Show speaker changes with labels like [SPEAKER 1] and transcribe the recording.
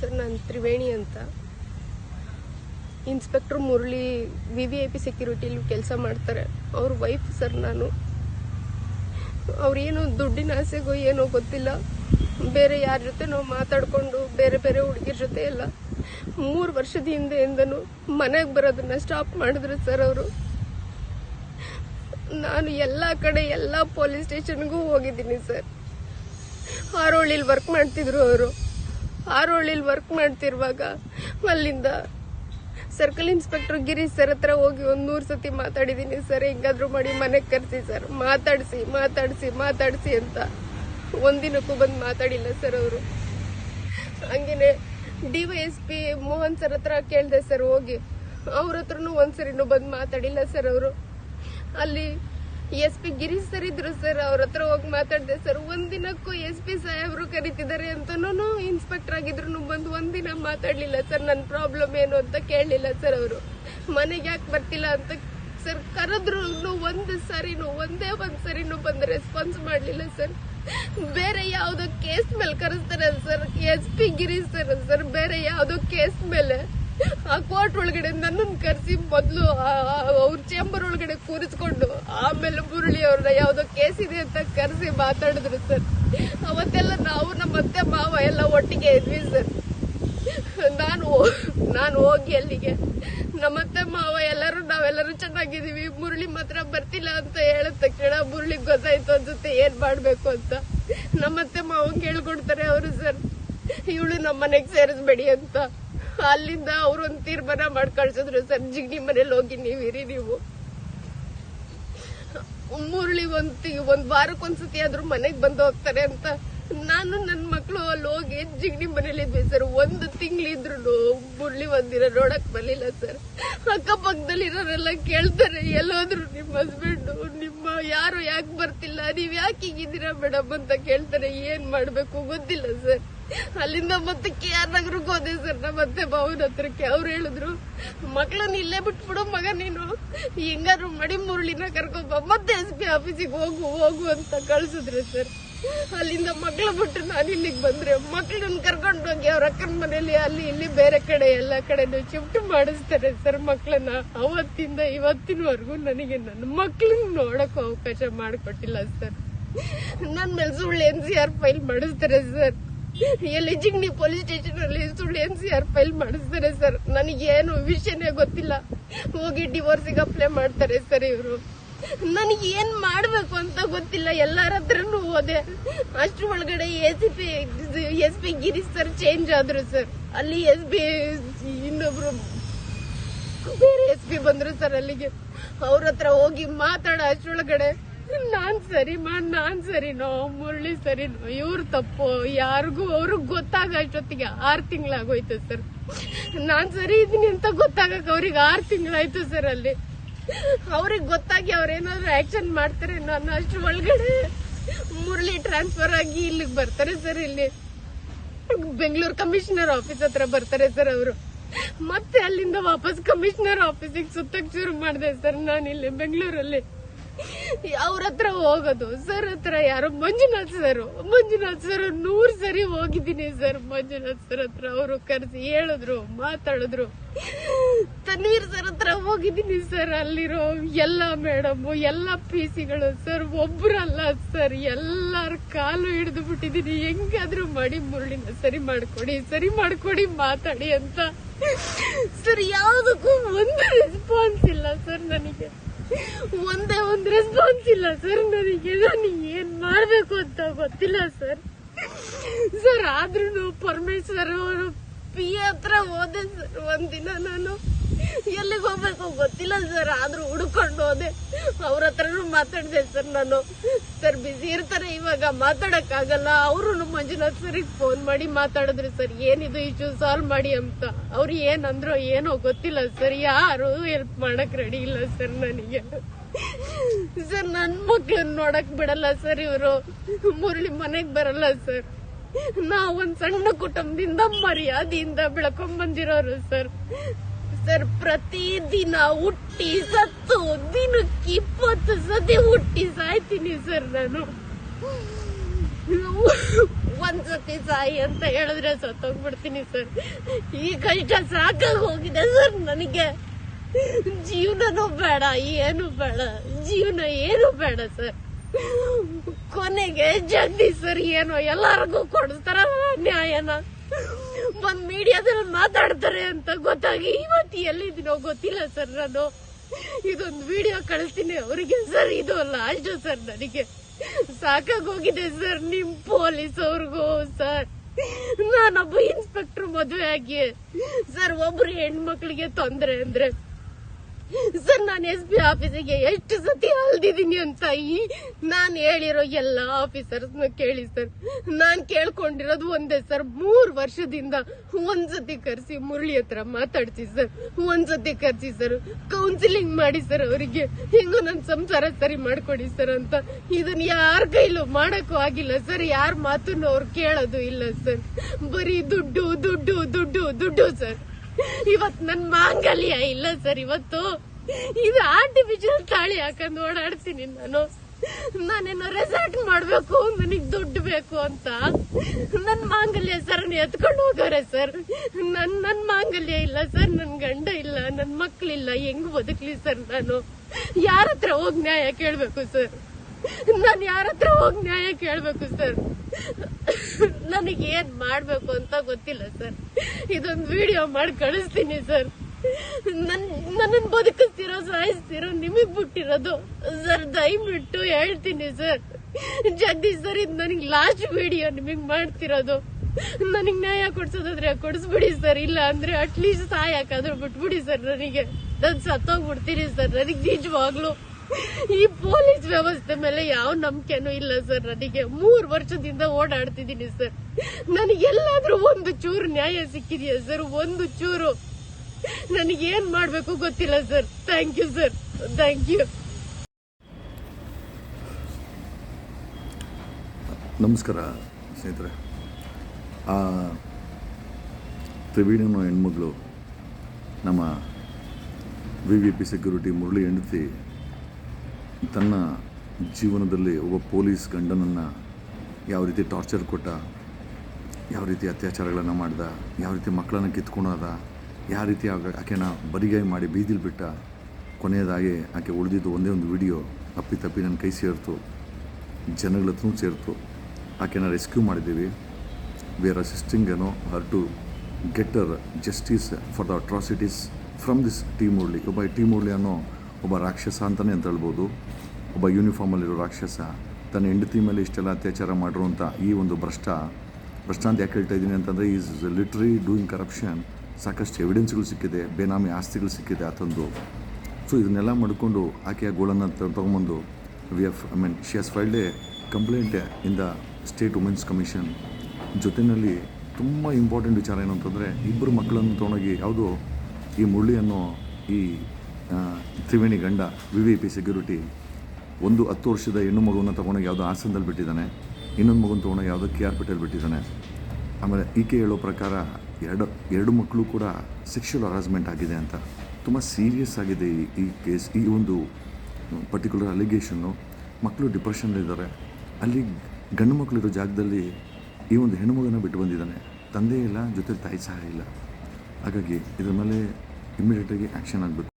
[SPEAKER 1] Sir, ನಾನು ತ್ರಿವೇಣಿ ಅಂತ. Inspector Murali V V I P ಸೆಕ್ಯೂರಿಟಿಲಿ ಕೆಲಸ ಮಾಡ್ತಾರೆ. ಅವ್ರ ವೈಫ್ ಸರ್ ನಾನು. ಅವ್ರೇನು ದುಡ್ಡಿನ ಆಸೆಗೋ ಏನೋ ಗೊತ್ತಿಲ್ಲ. ಬೇರೆ ಯಾರ ಜೊತೆ ನಾವು ಮಾತಾಡಿಕೊಂಡು ಬೇರೆ ಬೇರೆ ಹುಡುಗಿರ ಜೊತೆ ಎಲ್ಲ ಮೂರು ವರ್ಷದ ಹಿಂದೆಯಿಂದನೂ ಮನೆಗೆ ಬರೋದನ್ನ ಸ್ಟಾಪ್ ಮಾಡಿದ್ರು ಸರ್ ಅವರು. ನಾನು ಎಲ್ಲ ಕಡೆ ಎಲ್ಲ ಪೊಲೀಸ್ ಸ್ಟೇಷನ್ಗೂ ಹೋಗಿದ್ದೀನಿ ಸರ್. ಆರೋಳಿಲಿ ವರ್ಕ್ ಮಾಡ್ತಿದ್ರು ಅವರು. ಹಾರೋಳಿಲಿ ವರ್ಕ್ ಮಾಡ್ತಿರುವಾಗ ಅಲ್ಲಿಂದ ಸರ್ಕಲ್ ಇನ್ಸ್ಪೆಕ್ಟರ್ ಗಿರೀಶ್ ಸರ್ ಹತ್ರ ಹೋಗಿ ಒಂದ್ ನೂರ್ ಸತಿ ಮಾತಾಡಿದೀನಿ, ಸರ್, ಹೆಂಗಾದ್ರೂ ಮಾಡಿ ಮನೆಗೆ ಕರ್ಸಿ ಸರ್ ಮಾತಾಡಿಸಿ ಮಾತಾಡಿಸಿ ಮಾತಾಡಿಸಿ ಅಂತ ಒಂದಿನಕ್ಕೂ ಬಂದು ಮಾತಾಡಿಲ್ಲ ಸರ್ ಅವರು. ಹಂಗೇನೆ ಪಿ ಮೋಹನ್ ಸರ್ ಹತ್ರ ಕೇಳ್ದೆ ಸರ್ ಹೋಗಿ, ಅವ್ರ ಹತ್ರನೂ ಒಂದ್ಸರಿನೂ ಬಂದು ಮಾತಾಡಿಲ್ಲ ಸರ್ ಅವರು. ಅಲ್ಲಿ ಎಸ್ ಪಿ ಗಿರೀಶ್ ಸರ್ ಇದ್ರು ಸರ್, ಅವ್ರ ಹತ್ರ ಹೋಗಿ ಮಾತಾಡಿದೆ ಸರ್, ಒಂದಿನಕ್ಕೂ ಎಸ್ ಪಿ ಸಾಹೇಬ್ರು ಕರಿತಿದ್ದಾರೆ ಅಂತನೂ ಇನ್ಸ್ಪೆಕ್ಟರ್ ಆಗಿದ್ರು ಬಂದು ಒಂದಿನ ಮಾತಾಡ್ಲಿಲ್ಲ ಸರ್ ನನ್ನ ಪ್ರಾಬ್ಲಮ್ ಏನು ಅಂತ ಕೇಳಲಿಲ್ಲ ಸರ್ ಅವರು. ಮನೆಗೆ ಯಾಕೆ ಬರ್ತಿಲ್ಲ ಅಂತ ಸರ್ ಕರೆದ್ರು ಒಂದು ಸರಿನೂ, ಒಂದೇ ಒಂದು ಸರಿನೂ ಬಂದು ರೆಸ್ಪಾನ್ಸ್ ಮಾಡಲಿಲ್ಲ ಸರ್. ಬೇರೆ ಯಾವುದೋ ಕೇಸ್ ಮೇಲೆ ಕರೆಸ್ತಾರೆ sir, S P Girish sir sir, ಬೇರೆ ಯಾವುದೋ ಕೇಸ್ ಮೇಲೆ. ಆ ಕೋರ್ಟ್ ಒಳಗಡೆ ನನ್ನನ್ನು ಕರೆಸಿ ಮೊದಲು ಅವ್ರ ಚೇಂಬರ್ ಒಳಗಡೆ ಕೂರಿಸ್ಕೊಂಡು ಆಮೇಲೆ ಮುರಳಿ ಅವ್ರನ್ನ ಯಾವ್ದೋ ಕೇಸ್ ಇದೆ ಅಂತ ಕರೆಸಿ ಮಾತಾಡಿದ್ರು ಸರ್. ಅವತ್ತೆಲ್ಲ ನಾವು ನಮ್ಮ ಅತ್ತೆ, ಮಾವ ಎಲ್ಲ ಒಟ್ಟಿಗೆ ಇದ್ವಿ ಸರ್. ನಾನು ನಾನು ಹೋಗಿ ಅಲ್ಲಿಗೆ. ನಮ್ಮತ್ತೆ ಮಾವ ಎಲ್ಲರೂ ನಾವೆಲ್ಲರೂ ಚೆನ್ನಾಗಿದ್ದೀವಿ. ಮುರಳಿ ಮಾತ್ರ ಬರ್ತಿಲ್ಲ ಅಂತ ಹೇಳಿದ ತಕ್ಷಣ ಮುರುಳಿ ಗೊತ್ತಾಯ್ತು ಅನ್ಸುತ್ತೆ ಏನ್ ಮಾಡ್ಬೇಕು ಅಂತ. ನಮ್ಮತ್ತೆ ಮಾವ ಕೇಳ್ಕೊಡ್ತಾರೆ ಅವರು ಸರ್. ಇವಳು ನಮ್ಮ ಮನೆಗ್ ಸೇರಿಸ್ಬೇಡಿ ಅಂತ. ಅಲ್ಲಿಂದ ಅವ್ರು ಒಂದ್ ತೀರ್ಮಾನ ಮಾಡಿ ಕಳ್ಸಿದ್ರು ಸರ್, ಜಿಗ್ನಿ ಮನೇಲಿ ಹೋಗಿ ನೀವಿರಿ ನೀವು. ಮುರಳಿ ಒಂದ್ ಒಂದ್ ವಾರಕ್ಕೊಂದ್ಸತಿ ಆದ್ರೂ ಮನೆಗ್ ಬಂದು ಹೋಗ್ತಾರೆ ಅಂತ. ನಾನು ನನ್ ಮಕ್ಳು ಅಲ್ಲಿ ಹೋಗಿ ಜಿಗ್ನಿ ಮನೇಲಿ ಇದ್ವಿ ಸರ್. ಒಂದು ತಿಂಗಳಿದ್ರು ಮುರಳಿ ಒಂದಿನ ನೋಡಕ್ ಬರ್ಲಿಲ್ಲ ಸರ್. ಅಕ್ಕಪಕ್ಕದಲ್ಲಿರೋರೆಲ್ಲ ಕೇಳ್ತಾರೆ, ಎಲ್ಲೋದ್ರು ನಿಮ್ಮ ಹಸ್ಬೆಂಡ್, ನಿಮ್ಮ ಯಾರು ಯಾಕೆ ಬರ್ತಿಲ್ಲ? ನೀವ್ ಯಾಕೆ ಹೀಗಿದ್ದೀರಾ ಮೇಡಮ್? ಅಂತ ಕೇಳ್ತಾರೆ, ಏನ್ ಮಾಡ್ಬೇಕು? ಗೊತ್ತಿಲ್ಲ ಸರ್. ಅಲ್ಲಿಂದ ಮತ್ತೆ ಕೆ ಆರ್ ನಗರಕ್ಕೆ ಹೋದೆ ಸರ್. ನಾ ಮತ್ತೆ ಭಾವನ ಹತ್ರಕ್ಕೆ. ಅವ್ರು ಹೇಳಿದ್ರು, ಮಕ್ಳನ್ನ ಇಲ್ಲೇ ಬಿಟ್ಬಿಡು ಮಗ ನೀನು. ಹೆಂಗಾದ್ರು ಮಡಿ ಮುರುಳಿನ ಕರ್ಕೊಬ ಮತ್ತೆ ಎಸ್ ಪಿ ಆಫೀಸಿಗೆ ಹೋಗು ಹೋಗು ಅಂತ ಕಳ್ಸಿದ್ರೆ ಸರ್. ಅಲ್ಲಿಂದ ಮಕ್ಳು ಬಿಟ್ಟು ನಾನು ಇಲ್ಲಿಗೆ ಬಂದ್ರೆ ಮಕ್ಳನ್ನ ಕರ್ಕೊಂಡು ಹೋಗಿ ಅವ್ರ ಅಕ್ಕನ ಮನೇಲಿ, ಅಲ್ಲಿ, ಇಲ್ಲಿ ಬೇರೆ ಕಡೆ ಎಲ್ಲ ಕಡೆನೂ ಶಿಫ್ಟ್ ಮಾಡಿಸ್ತಾರೆ ಸರ್ ಮಕ್ಳನ್ನ. ಅವತ್ತಿಂದ ಇವತ್ತಿನವರೆಗೂ ನನಗೆ ನನ್ನ ಮಕ್ಳನ್ನ ನೋಡಕ್ ಅವಕಾಶ ಮಾಡಿಕೊಟ್ಟಿಲ್ಲ ಸರ್. ನನ್ನ ಮೇಲೆ ಎನ್ ಸಿ ಆರ್ ಫೈಲ್ ಮಾಡಿಸ್ತಾರೆ ಸರ್. ಎಲ್ಲಿ ನೀವು ಪೊಲೀಸ್ ಸ್ಟೇಷನ್ ಅಲ್ಲಿ ಸುಳ್ಳು ಎನ್ ಸಿ ಆರ್ ಫೈಲ್ ಮಾಡಿಸ್ತಾರೆ ಸರ್ ನನಗೇನು ವಿಷಯನೇ ಗೊತ್ತಿಲ್ಲ. ಹೋಗಿ ಡಿವೋರ್ಸಿಗೆ ಅಪ್ಲೈ ಮಾಡ್ತಾರೆ ಸರ್ ಇವರು. ನನಗೆ ಏನ್ ಮಾಡ್ಬೇಕು ಅಂತ ಗೊತ್ತಿಲ್ಲ. ಎಲ್ಲಾರ ಹತ್ರನು ಹೋದೆ. ಅಷ್ಟ್ರ ಒಳಗಡೆ S P S P Girish sir change ಆದ್ರು ಸರ್ ಅಲ್ಲಿ ಎಸ್ ಪಿ ಇನ್ನೊಬ್ರು ಬೇರೆ ಎಸ್ ಪಿ ಬಂದ್ರು ಸರ್ ಅಲ್ಲಿಗೆ. ಅವ್ರ ಹತ್ರ ಹೋಗಿ ಮಾತಾಡ ಅಷ್ಟ್ರೊಳಗಡೆ ನಾನ್ ಸರಿಮಾ ನಾನ್ ಸರಿನೋ ಮುರಳಿ ಸರಿನೋ ಇವ್ರ ತಪ್ಪು, ಯಾರಿಗೂ ಅವ್ರಿಗೆ ಗೊತ್ತಾಗ ಅಷ್ಟೊತ್ತಿಗೆ ಆರ್ ತಿಂಗಳಾಗೋಯ್ತು ಸರ್. ನಾನ್ ಸರಿ ಇದೀನಿ ಅಂತ ಗೊತ್ತಾಗಕ್ ಅವ್ರಿಗೆ ಆರ್ ತಿಂಗಳಾಯ್ತು ಸರ್ ಅಲ್ಲಿ. ಅವ್ರಿಗೆ ಗೊತ್ತಾಗಿ ಅವ್ರೇನಾದ್ರು ಆಕ್ಷನ್ ಮಾಡ್ತಾರೆ ನಾನು ಅಷ್ಟ್ರ ಒಳಗಡೆ ಮುರಳಿ ಟ್ರಾನ್ಸ್ಫರ್ ಆಗಿ ಇಲ್ಲಿಗೆ ಬರ್ತಾರೆ ಸರ್ ಇಲ್ಲಿ. ಬೆಂಗಳೂರು ಕಮಿಷನರ್ ಆಫೀಸ್ ಹತ್ರ ಬರ್ತಾರೆ ಸರ್ ಅವರು. ಮತ್ತೆ ಅಲ್ಲಿಂದ ವಾಪಸ್ ಕಮಿಷನರ್ ಆಫೀಸಿಗೆ ಸುತ್ತಕ್ಕೆ ಶುರು ಮಾಡಿದೆ ಸರ್ ನಾನು ಇಲ್ಲಿ ಬೆಂಗಳೂರಲ್ಲಿ. ಅವ್ರ ಹತ್ರ ಹೋಗೋದು. ಸರ್ ಹತ್ರ ಯಾರೋ ಮಂಜುನಾಥ್ ಸರ್. ಮಂಜುನಾಥ್ ಸರ್ ನೂರ್ ಸರಿ ಹೋಗಿದ್ದೀನಿ ಸರ್. ಮಂಜುನಾಥ್ ಸರ್ ಹತ್ರ ಅವರು ಕರೆಸಿ ಹೇಳಿದ್ರು, ಮಾತಾಡಿದ್ರು. ತನ್ವೀರ್ ಸರ್ ಹತ್ರ ಹೋಗಿದ್ದೀನಿ ಸರ್. ಅಲ್ಲಿರೋ ಎಲ್ಲ ಮೇಡಮ್, ಎಲ್ಲ ಪಿ ಸಿಗಳು ಸರ್ ಒಬ್ರಲ್ಲ ಸರ್. ಎಲ್ಲಾರ ಕಾಲು ಹಿಡಿದು ಬಿಟ್ಟಿದ್ದೀನಿ. ಹೆಂಗಾದ್ರೂ ಮಾಡಿ ಮುರುಳಿನ ಸರಿ ಮಾಡ್ಕೊಡಿ ಸರಿ ಮಾಡ್ಕೊಡಿ, ಮಾತಾಡಿ ಅಂತ. ಸರ್, ಯಾವುದಕ್ಕೂ ಒಂದು ರೆಸ್ಪಾನ್ಸ್ ಇಲ್ಲ ಸರ್ ನನಗೆ. ಒಂದೇ ಒಂದು ರೆಸ್ಪಾನ್ಸ್ ಇಲ್ಲ ಸರ್. ನನಗೆ ನಾನು ಏನ್ ಮಾಡ್ಬೇಕು ಅಂತ ಗೊತ್ತಿಲ್ಲ ಸರ್. ಸರ್ ಆದ್ರೂ ಪರಮೇಶ್ವರ್ ಅವರು ಪಿ ಹತ್ರ ಹೋದೆ ಸರ್. ಒಂದಿನ ನಾನು ಎಲ್ಲಿಗೆ ಹೋಗ್ಬೇಕು ಗೊತ್ತಿಲ್ಲ ಸರ್, ಆದ್ರೂ ಹುಡ್ಕೊಂಡು ಹೋದೆ. ಅವ್ರ ಹತ್ರನು ಮಾತಾಡಿದೆ ಸರ್ ನಾನು. ಸರ್ ಬಿಸಿ ಇರ್ತಾರೆ ಇವಾಗ ಮಾತಾಡಕ್ ಆಗಲ್ಲ ಅವರು ಮಂಜುನಾಥ್ ಸರಿಗೆ ಫೋನ್ ಮಾಡಿ ಮಾತಾಡಿದ್ರಿ ಸರ್, ಏನಿದು ಇಶ್ಯೂ ಸಾಲ್ವ್ ಮಾಡಿ ಅಂತ. ಅವ್ರು ಏನಂದ್ರು ಏನೋ ಗೊತ್ತಿಲ್ಲ ಸರ್, ಯಾರು ಹೆಲ್ಪ್ ಮಾಡಕ್ ರೆಡಿ ಇಲ್ಲ ಸರ್ ನನಗೆ. ಸರ್, ನನ್ ಮಕ್ಳನ್ನ ನೋಡಕ್ ಬಿಡಲ್ಲ ಸರ್ ಇವರು. ಮುರಳಿ ಮನೆಗ್ ಬರಲ್ಲ ಸರ್. ನಾವ್ ಒಂದ್ ಸಣ್ಣ ಕುಟುಂಬದಿಂದ ಮರ್ಯಾದೆಯಿಂದ ಬೆಳ್ಕೊಂಡ್ ಬಂದಿರೋರು ಸರ್. ಸರ್ ಪ್ರತಿದಿನ ಹುಟ್ಟಿ ಸತ್ತು, ದಿನಕ್ಕೆ ಇಪ್ಪತ್ತು ಸತಿ ಹುಟ್ಟಿ ಸಾಯ್ತೀನಿ ಸರ್ ನಾನು. ಒಂದ್ಸತಿ ಸಾಯಿ ಅಂತ ಹೇಳಿದ್ರೆ ಸತ್ತೋಗ್ಬಿಡ್ತೀನಿ ಸರ್. ಈ ಕಷ್ಟ ಸಾಕಾಗಿ ಹೋಗಿದೆ ಸರ್ ನನಗೆ. ಜೀವನನೂ ಬೇಡ, ಏನು ಬೇಡ, ಜೀವನ ಏನು ಬೇಡ ಸರ್. ಕೊನೆಗೆ ಜಗದೀಶ್ ಸರ್, ಏನೋ ಎಲ್ಲರಿಗೂ ಕೊಡ್ತಾರ ನ್ಯಾಯನ. ಒಂದ್ ಮೀಡಿಯಾದಲ್ಲಿ ಮಾತಾಡ್ತಾರೆ ಅಂತ ಗೊತ್ತಾಗಿ, ಇವತ್ತು ಎಲ್ಲಿದ್ದೀನೋ ಗೊತ್ತಿಲ್ಲ ಸರ್ ನಾನು. ಇದೊಂದು ವಿಡಿಯೋ ಕಳಿಸ್ತೀನಿ ಅವರಿಗೆ ಸರ್, ಇದು ಲಾಸ್ಟ್ ಸರ್ ನನಗೆ. ಸಾಕಾಗೋಗಿದೆ ಸರ್ ನಿಮ್ ಪೊಲೀಸ್ ಅವ್ರಿಗೂ, ಸರ್. ನಾನೊಬ್ಬ ಇನ್ಸ್ಪೆಕ್ಟರ್ ಮದುವೆ ಆಗಿ, ಸರ್ ಒಬ್ರು ಹೆಣ್ಮಕ್ಳಿಗೆ ತೊಂದರೆ ಅಂದ್ರೆ ಸರ್, ನಾನು ಎಸ್ ಬಿ ಆಫೀಸಿಗೆ ಎಷ್ಟು ಸತಿ ಅಲ್ದಿದ್ದೀನಿ ಅಂತ ಈ ನಾನು ಹೇಳಿರೋ ಎಲ್ಲ ಆಫೀಸರ್ಸ್ನ ಕೇಳಿ ಸರ್. ನಾನು ಕೇಳ್ಕೊಂಡಿರೋದು ಒಂದೇ ಸರ್, ಮೂರು ವರ್ಷದಿಂದ ಒಂದ್ಸತಿ ಕರ್ಸಿ ಮುರಳಿ ಹತ್ರ ಮಾತಾಡ್ಸಿ ಸರ್. ಒಂದ್ಸತಿ ಕರ್ಸಿ ಸರ್ ಕೌನ್ಸಿಲಿಂಗ್ ಮಾಡಿ ಸರ್ ಅವರಿಗೆ. ಹೆಂಗೋ ನನ್ನ ಸಂಸಾರ ಸರಿ ಮಾಡ್ಕೊಡಿ ಸರ್ ಅಂತ. ಇದನ್ನ ಯಾರ ಕೈಲೂ ಮಾಡಕ್ಕೂ ಆಗಿಲ್ಲ ಸರ್, ಯಾರ ಮಾತನ್ನು ಅವ್ರು ಕೇಳೋದು ಇಲ್ಲ ಸರ್. ಬರೀ ದುಡ್ಡು ದುಡ್ಡು ದುಡ್ಡು ದುಡ್ಡು ಸರ್. ಇವತ್ ನನ್ ಮಾಂಗಲ್ಯ ಇಲ್ಲ ಸರ್ ಇವತ್ತು. ಇದು ಆರ್ಟಿಫಿಷಿಯಲ್ ತಾಳಿ ಹಾಕೊಂಡು ಓಡಾಡ್ತೀನಿ ನಾನು. ನಾನೇನೋ ರೆಸಾರ್ಟ್ ಮಾಡ್ಬೇಕು, ನನಗ್ ದುಡ್ಡು ಬೇಕು ಅಂತ. ನನ್ ಮಾಂಗಲ್ಯ ಸರ್ ಎತ್ಕೊಂಡು ಹೋಗೋರೆ ಸರ್ ನನ್ ನನ್ ಮಾಂಗಲ್ಯ ಇಲ್ಲ ಸರ್ ನನ್ ಗಂಡ ಇಲ್ಲ, ನನ್ ಮಕ್ಳಿಲ್ಲ, ಹೆಂಗ್ ಬದುಕ್ಲಿ ಸರ್ ನಾನು? ಯಾರ ಹತ್ರ ಹೋಗ್ ನ್ಯಾಯ ಕೇಳ್ಬೇಕು ಸರ್ ನಾನು ಯಾರ ಹತ್ರ ಹೋಗಿ ನ್ಯಾಯ ಕೇಳ್ಬೇಕು, ಸರ್? ನನಗೆ ಏನ್ ಮಾಡ್ಬೇಕು ಅಂತ ಗೊತ್ತಿಲ್ಲ, ಸರ್. ಇದೊಂದು ವಿಡಿಯೋ ಮಾಡಿ ಕಳಿಸ್ತೀನಿ, ಸರ್. ನನ್ ನನ್ನ ಬದುಕಿಸ್ತಿರೋ, ಸಾಯಿಸ್ತಿರೋ, ನಿಮಗ್ ಬಿಟ್ಟಿರೋದು, ಸರ್, ದಯವಿಟ್ಟು ಹೇಳ್ತೀನಿ, ಸರ್. ಜಗದೀಶ್ ಸರ್, ಇದು ನನಗೆ ಲಾಸ್ಟ್ ವಿಡಿಯೋ ನಿಮಗ್ ಮಾಡ್ತಿರೋದು. ನನಗ್ ನ್ಯಾಯ ಕೊಡ್ಸೋದಾದ್ರೆ ಕೊಡಿಸ್ಬಿಡಿ, ಸರ್. ಇಲ್ಲ ಅಂದ್ರೆ ಅಟ್ಲೀಸ್ಟ್ ಸಾಯಕಾದ್ರೂ ಬಿಟ್ಬಿಡಿ, ಸರ್, ನನಗೆ. ನಾನು ಸತ್ತೋಗ್ಬಿಡ್ತೀನಿ, ಸರ್. ನನಗೆ ನಿಜವಾಗ್ಲು ಈ ಪೊಲೀಸ್ ವ್ಯವಸ್ಥೆ ಮೇಲೆ ಯಾವ ನಂಬಿಕೆನೂ ಇಲ್ಲ ಸರ್ ನನಗೆ. ಮೂರ್ ವರ್ಷದಿಂದ ಓಡಾಡ್ತಿದ್ದೀನಿ ಸರ್. ನನಗೆಲ್ಲಾದ್ರೂ ಒಂದು ಚೂರು ನ್ಯಾಯ ಸಿಕ್ಕಿದೆಯಾ ಸರ್? ಒಂದು ಚೂರು. ನನಗೆ ಏನ್ ಮಾಡ್ಬೇಕು ಗೊತ್ತಿಲ್ಲ sir. Thank you sir thank you
[SPEAKER 2] ನಮಸ್ಕಾರ, ಸ್ನೇಹಿತರೆ. ಆ ತ್ರಿವೇಣಿನ ಹೆಣ್ಮಗಳು ನಮ್ಮ V V P security Murali ಹೆಂಡತಿ ತನ್ನ ಜೀವನದಲ್ಲಿ ಒಬ್ಬ ಪೊಲೀಸ್ ಗಂಡನನ್ನು ಯಾವ ರೀತಿ ಟಾರ್ಚರ್ ಕೊಟ್ಟ, ಯಾವ ರೀತಿ ಅತ್ಯಾಚಾರಗಳನ್ನು ಮಾಡ್ದ, ಯಾವ ರೀತಿ ಮಕ್ಕಳನ್ನು ಕಿತ್ಕೊಳೋದ ಯಾವ ರೀತಿ ಆಕೆನ ಬರಿಗೈ ಮಾಡಿ ಬೀದಿಲಿ ಬಿಟ್ಟ, ಕೊನೆಯದಾಗಿ ಆಕೆ ಉಳಿದಿದ್ದು ಒಂದೇ ಒಂದು ವಿಡಿಯೋ ಅಪ್ಪಿ ತಪ್ಪಿ ನನ್ನ ಕೈ ಸೇರ್ತು, ಜನಗಳ ಸೇರಿತು. ಆಕೆನ ರೆಸ್ಕ್ಯೂ ಮಾಡಿದ್ದೀವಿ. ವಿ ಆರ್ ಅಸಿಸ್ಟಿಂಗ್ ಏನೋ her to get her justice for the atrocities from this team Murali ಒಬ್ಬ ಟೀಮ್ ಮುರಳಿ ಅನ್ನೋ ಒಬ್ಬ ರಾಕ್ಷಸ ಅಂತಲೇ ಅಂತ ಹೇಳ್ಬೋದು ಒಬ್ಬ ಯೂನಿಫಾರ್ಮಲ್ಲಿರೋ ರಾಕ್ಷಸ ತನ್ನ ಹೆಂಡತಿ ಮೇಲೆ ಇಷ್ಟೆಲ್ಲ ಅತ್ಯಾಚಾರ ಮಾಡಿರುವಂಥ ಈ ಒಂದು ಭ್ರಷ್ಟ ಭ್ರಷ್ಟ ಅಂತ ಯಾಕೆ ಹೇಳ್ತಾ ಇದ್ದೀನಿ ಅಂತಂದರೆ ಈಸ್ ಲಿಟ್ರಲಿ ಡೂಯಿಂಗ್ ಕರಪ್ಷನ್ ಸಾಕಷ್ಟು ಎವಿಡೆನ್ಸ್ಗಳು ಸಿಕ್ಕಿದೆ, ಬೇನಾಮಿ ಆಸ್ತಿಗಳು ಸಿಕ್ಕಿದೆ ಆತಂದು ಸೊ ಇದನ್ನೆಲ್ಲ ಮಾಡಿಕೊಂಡು ಆಕೆಯ ಗೋಳನ್ನು ತೊಗೊಂಬಂದು we if I mean she has filed a complaint in the state women's commission ಜೊತೆಯಲ್ಲಿ ತುಂಬ ಇಂಪಾರ್ಟೆಂಟ್ ವಿಚಾರ ಏನು ಅಂತಂದರೆ ಇಬ್ಬರು ಮಕ್ಕಳನ್ನು ತೊಗೊಂಡೋಗಿ, ಯಾವುದು ಈ ಮುರಳಿ ಅನ್ನೋ ಈ ತ್ರಿವೇಣಿ ಗಂಡ ವಿ ವಿ ಪಿ ಸೆಕ್ಯೂರಿಟಿ, ಒಂದು ಹತ್ತು ವರ್ಷದ ಹೆಣ್ಣು ಮಗುವನ್ನು ತೊಗೊಂಡೋಗಿ ಯಾವುದೋ ಹಾಸನದಲ್ಲಿ ಬಿಟ್ಟಿದ್ದಾನೆ, ಇನ್ನೊಂದು ಮಗುನ ತೊಗೊಂಡೋಗಿ ಯಾವುದೋ ಕೆ ಆರ್ ಪೇಟೆಯಲ್ಲಿ ಬಿಟ್ಟಿದ್ದಾನೆ. ಆಮೇಲೆ ಈಕೆ ಹೇಳೋ ಪ್ರಕಾರ ಎರಡು ಎರಡು ಮಕ್ಕಳು ಕೂಡ ಸೆಕ್ಷುವಲ್ ಹರಾಸ್ಮೆಂಟ್ ಆಗಿದೆ ಅಂತ. ತುಂಬ ಸೀರಿಯಸ್ ಆಗಿದೆ ಈ ಈ ಕೇಸ್ ಈ ಒಂದು ಪರ್ಟಿಕ್ಯುಲರ್ ಅಲಿಗೇಷನ್ನು ಮಕ್ಕಳು ಡಿಪ್ರೆಷನ್ನಲ್ಲಿದ್ದಾರೆ ಅಲ್ಲಿ ಗಂಡು ಮಕ್ಕಳಿರೋ ಜಾಗದಲ್ಲಿ ಈ ಒಂದು ಹೆಣ್ಣುಮಗನ ಬಿಟ್ಟು ಬಂದಿದ್ದಾನೆ. ತಂದೆ ಇಲ್ಲ ಜೊತೆ ತಾಯಿ ಸಹ ಇಲ್ಲ. ಹಾಗಾಗಿ ಇದ್ರ ಮೇಲೆ ಇಮ್ಮಿಡಿಯೇಟಾಗಿ ಆ್ಯಕ್ಷನ್ ಆಗಬೇಕು.